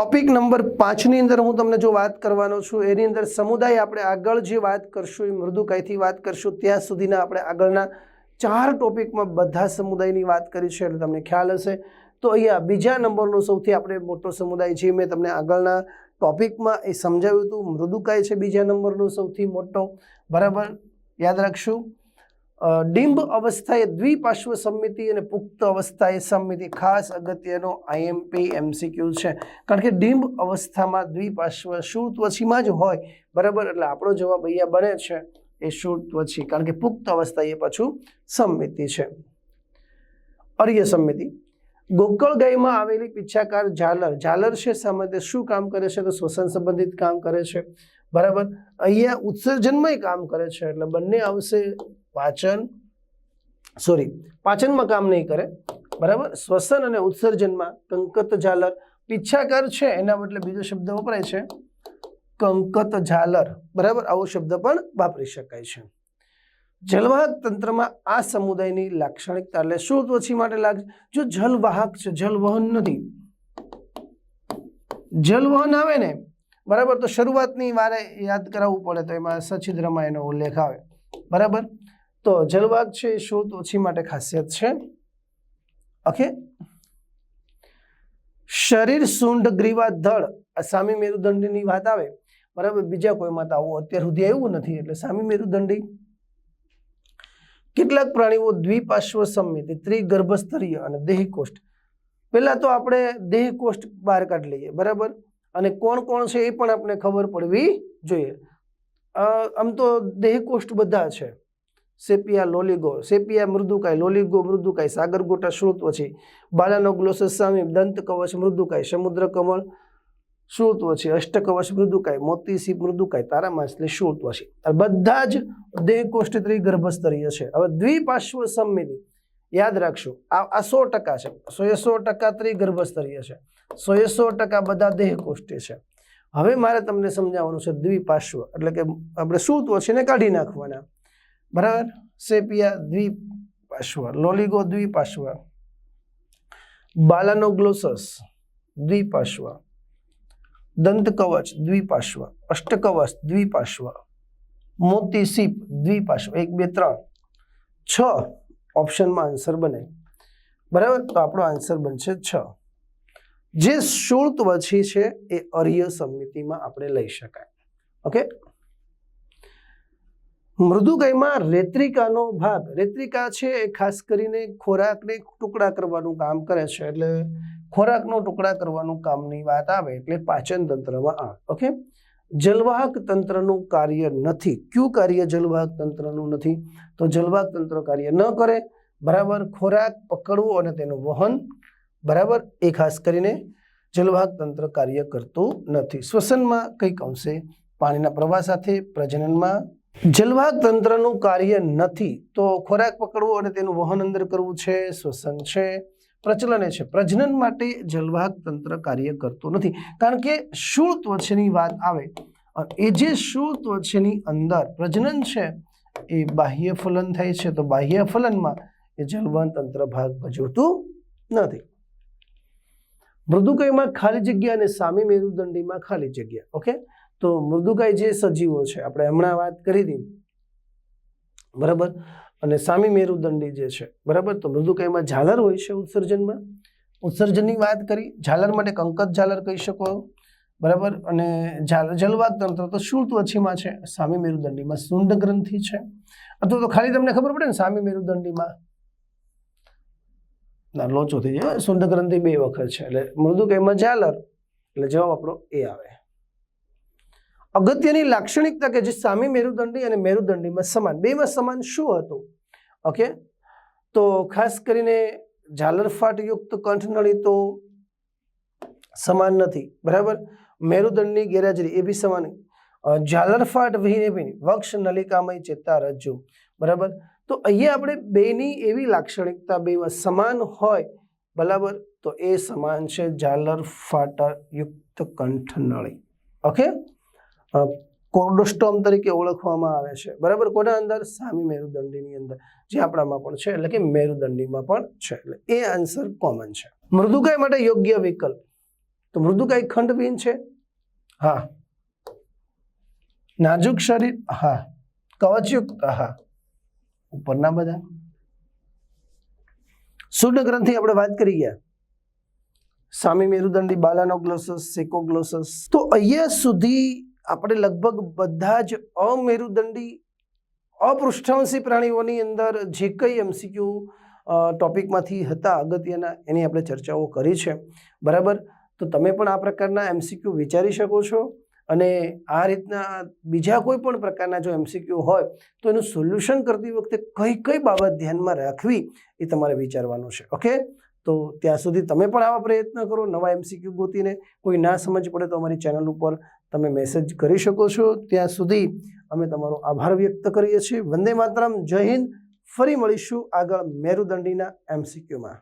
Topic number પાંચની અંદર હું તમને જો વાત કરવાનો છું, એની અંદર સમુદાય આપણે આગળ જે વાત કરશું, એ મૃદુકાયથી વાત કરશું, ત્યાં સુધીના આપણે આગળના ચાર ટોપિકમાં બધા સમુદાયની વાત કરી છે, એટલે તમને ખ્યાલ હશે. તો અહીંયા બીજા નંબરનો સૌથી આપણે મોટો સમુદાય છે મેં તમને આગળના ટોપિકમાં એ સમજાવ્યું હતું. મૃદુકાય છે બીજા નંબરનો સૌથી મોટો. બરાબર? યાદ રાખશું? ડિંબ અવસ્થાએ દ્વિપાર્શ્વ સંમિતિ અને પુખ્ત અવસ્થાએ સંમિતિ. ખાસ અગત્યનો આઈએમપી એમસીક્યુ છે. કારણ કે ડિંબ અવસ્થામાં દ્વિપાર્શ્વ શુત્વચીમાં જ હોય, બરાબર? એટલે આપણો જવાબ અહીંયા બને છે એ શુત્વચી કારણ કે પુખ્ત અવસ્થા એ પાછું સંમિતિ છે. અર્ય સંમિતિ. ગોકળગાયમાં આવેલી પીછાકાર ઝાલર. ઝાલર છે સામાન્ય શું કામ કરે છે? તો શ્વસન સંબંધિત કામ કરે છે. બરાબર? અહીંયા ઉત્સર્જનમાં કામ કરે છે. એટલે બંને આવશે પાચન સોરી પાચનમાં કામ નહીં કરે, બરાબર? શ્વસન અને ઉત્સર્જનમાં કંકત ઝાલર. પિચ્છાકાર છે, એના બદલે બીજો શબ્દ વપરાય છે, કંકત ઝાલર. બરાબર? આવો શબ્દ પણ વાપરી શકાય છે. જલવાહક તંત્રમાં આ સમુદાયની લાક્ષણિકતા. એટલે શું ઓછી માટે લાગે, જો જલવાહક છે, જલવહન નથી. જલવહન આવે ને, બરાબર? તો શરૂઆતની વારે યાદ કરાવવું પડે તો એમાં સચિદ્રમાં એનો ઉલ્લેખ આવે. બરાબર? તો જલવાગ છે એ શું ઓછી માટે ખાસિયત છે. ઓકે શરીર સૂંઢ ગ્રીવા ધડ આ સામી મેરુદંડની વાત આવે. બરાબર, બીજા કોઈમાં તો આવું અત્યાર સુધી આવ્યું નથી એટલે સામી મેરુદંડી. કેટલાક પ્રાણીઓ દ્વિપાર્શ્વ સંમિતિ ત્રિગર્ભસ્તરીય અને દેહકોષ્ઠ. પહેલાં તો આપણે દેહકોષ્ઠ બહાર કાઢી લઈએ, બરાબર? અને કોણ કોણ છે એ પણ આપણે ખબર પડવી જોઈએ. આમ તો દેહકોષ્ઠ બધા છે. સેપિયા લોલીગો, સેપિયા મૃદુકાય, લોલિગો મૃદુકાય, સાગરગોટા શ્રુત્વ છે બાલાનો ગ્લોસસ સામી દંત કવચ મૃદુકાય, સમુદ્ર કમળ શ્રુત્વ છે અષ્ટકવચ મૃદુકાય મોતી સીપ મૃદુકાય તારા માછલી શ્રુત્વ છે બધા જ દેહકોષ્ઠ ગર્ભસ્તરીય છે. હવે દ્વિપાર્શ્વ સંમિતિ, યાદ રાખશો, આ આ સો ટકા છે. સો એ સો ટકા ત્રિગર્ભસ્તરીય છે. સો એ સો ટકા બધા દેહકોષ્ઠી છે. હવે મારે તમને સમજાવવાનું છે દ્વિપાર્શ્વ, એટલે કે આપણે શું છે ને કાઢી નાખવાના. બરાબર? સેપિયા દ્વિપાર્શ્વ લોલિગો દ્વિપાર્શ્વ બાલાનોગ્લોસસ દ્વિપાર્શ્વ દંતકવચ દ્વિપાશ્વ અષ્ટકવચ દ્વિપાર્શ્વ મોતી સીપ દ્વિપાર્શ્વ એક, બે, ત્રણ, છ ઓપ્શનમાં આન્સર બને. બરાબર? તો આપણો આન્સર બનશે છ. જે શુલ્ક વછી છે એ અર્ય સમિતિમાં આપણે લઈ શકાય. ઓકે? મૃદુકાયમાં રેત્રિકાનો ભાગ. રેત્રિકા છે એ ખાસ કરીને ખોરાકને ટુકડા કરવાનું કામ કરે છે. એટલે ખોરાકનો ટુકડા કરવાનું કામની વાત આવે એટલે પાચન તંત્રમાં આ. ઓકે? જલવાહક તંત્રનું કાર્ય નથી. કયું કાર્ય જલવાહક તંત્રનું નથી? તો જલવાહક તંત્ર કાર્ય ન કરે. બરાબર? ખોરાક પકડવું અને તેનું વહન. બરાબર? એ ખાસ કરીને જલવાહક તંત્ર કાર્ય કરતું નથી. શ્વસનમાં કંઈક અંશે પાણીના પ્રવાહ સાથે, પ્રજનનમાં જલવાહક તંત્રનું કાર્ય નથી, તો ખોરાક પકડવો અને તેનું વહન અંદર કરવું છે શ્વસન છે, પ્રચલન છે. પ્રજનન માટે જલવાહક તંત્ર કાર્ય કરતું નથી. કારણ કે શૂળ ત્વચની વાત આવે એ જે શૂળ ત્વચની અંદર પ્રજનન છે, એ બાહ્ય ફલન થાય છે, તો બાહ્ય ફલનમાં એ જલવહન તંત્ર ભાગ ભજવતું નથી. મૃદુકયમાં ખાલી જગ્યા અને સામી મેરુદંડીમાં ખાલી જગ્યા, ઓકે? તો મૃદુકાય જે સજીવો છે, આપણે હમણાં વાત કરી હતી, બરાબર? અને સામી મેરુદંડી જે છે, બરાબર? તો મૃદુકાયમાં ઝાલર હોય છે ઉત્સર્જનમાં. ઉત્સર્જનની વાત કરી, ઝાલર માટે કંકત ઝાલર કહી શકો, બરાબર? અને જલવાદ તંત્ર તો શુલ્ત વચ્છીમાં છે, સામી મેરુદંડીમાં સુંડ ગ્રંથિ છે. અથવા તો ખાલી તમને ખબર પડે ને, સામી મેરુદંડીમાં? ના, લોચો થઈ જાય, સુંડ ગ્રંથિ બે વખત છે, એટલે મૃદુકાયમાં ઝાલર, એટલે જવાબ આપણો એ આવે. અગત્યની લાક્ષણિકતા કે જે સામી મેરુદંડી અને મેરુદંડીમાં સમાન, બેમાં સમાન શું હતું? ઓકે? તો ખાસ કરીને ઝાલરફાટયુક્ત કંઠનળી તો સમાન નથી, બરાબર? મેરુદંડની ગેરહાજરી એ બી સમાન. ઝાલરફાટ વિહીને ભીની વક્ષ, નલિકામય ચેતા રજ્જુ, બરાબર? તો અહીંયા આપણે બેની એવી લાક્ષણિકતા બેમાં સમાન હોય, બરાબર? તો એ સમાન છે ઝાલરફાટયુક્ત કંઠનળી. ઓકે? કોર્ડોસ્ટોમ તરીકે ઓળખવામાં આવે છે. બરાબર? કોના અંદર? સામી મેરુદંડીની અંદર. જે આપણામાં પણ છે, એટલે કે મેરુદંડીમાં પણ છે. એટલે એ આન્સર કોમન છે. મૃદુકાય માટે યોગ્ય વિકલ્પ. તો મૃદુકાય ખંડવિહીન છે? હા. નાજુક શરીર? હા. કવચયુક્ત? હા. ઉપરના બધા. શુદ્ધ ગ્રંથિ આપણે વાત કરી ગયા. સામી મેરુદંડી, બાલાનોગ્લોસસ, સેકોગ્લોસસ. તો અહીંયા સુધી આપણે લગભગ બધા જ અમેરુદંડી અપૃષ્ઠવંશી પ્રાણીઓની અંદર જે કંઈ એમસીક્યુ ટોપિકમાંથી હતા, અગત્યના, એની આપણે ચર્ચાઓ કરી છે. બરાબર? તો તમે પણ આ પ્રકારના એમસીક્યુ વિચારી શકો છો અને આ રીતના બીજા કોઈ પણ પ્રકારના જો એમસીક્યુ હોય, તો એનું સોલ્યુશન કરતી વખતે કઈ કઈ બાબત ધ્યાનમાં રાખવી એ તમારે વિચારવાનું છે. ઓકે? તો ત્યાં સુધી તમે પણ આવા પ્રયત્ન કરો નવા એમસીક્યુ ગોતીને. કોઈ ના સમજ પડે તો અમારી ચેનલ ઉપર તમે મેસેજ કરી શકો છો. ત્યાં સુધી અમે તમારો આભાર વ્યક્ત કરીએ છીએ. વંદે માતરમ. જય હિન્દ. ફરી મળીશું આગળ મેરુદંડીના એમસીક્યુમાં